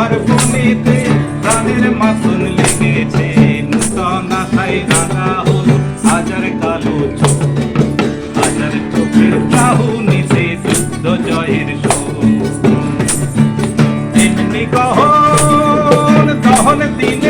মহুয়ার বনেতে প্রাণের মাতন লেগেছে। নূতন আশায় রাঙা হল হাজার কালো চোখ। হাজার চোখের চাহুনিতে যুদ্ধ জয়ের এমনি কহন দহন দিনে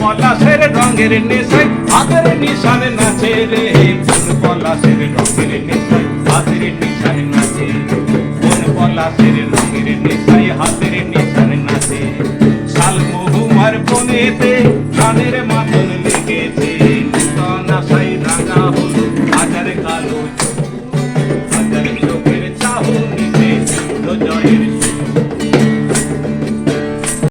পলাশের রঙের নেশায়, হাতের নিশানে নাচে রে। পলাশের রঙের নেশায়, হাতের নিশানে নাচে কোন পলাশের রঙের নেশায়, হাতের নিশানে নাচে শাল মহুমার বনেতে কানের মাতন